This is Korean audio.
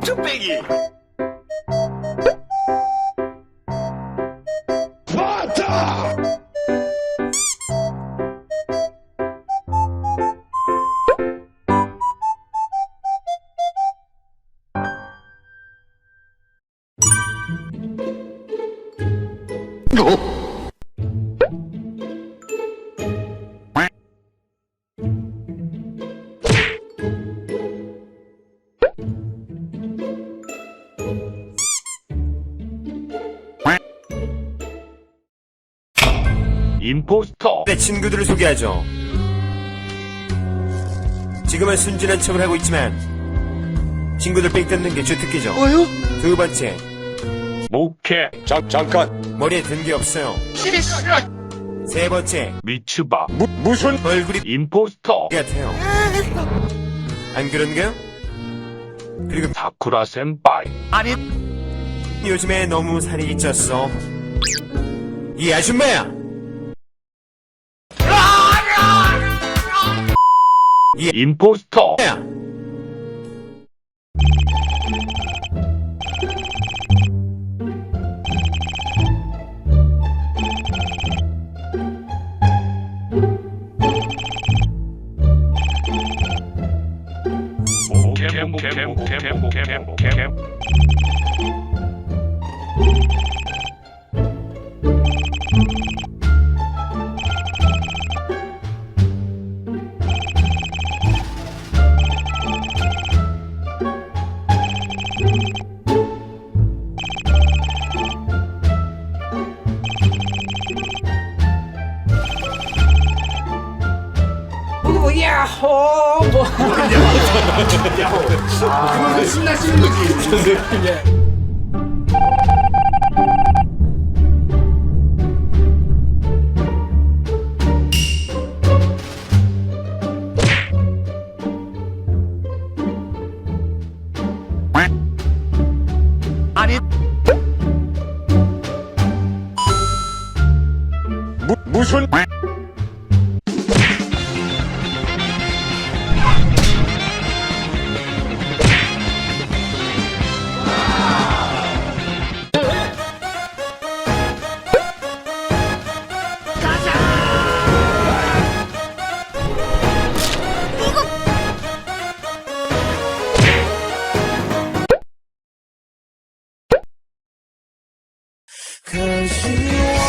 뚝배기 임포스터. 내 친구들을 소개하죠. 지금은 순진한 척을 하고 있지만 친구들 뺑 뜯는 게 주특기죠. 뭐요? 두 번째. 목회. 잠, 잠깐. 머리에 든 게 없어요. 세 번째. 미츠바. 무, 무슨? 얼굴이 임포스터. 같아요. 안 그런가요? 그리고 사쿠라 센파이. 요즘에 너무 살이 쪘어. 이 아줌마야 임포스터 야 목회 목회 목회 목회 목회 무, 무슨? 可是我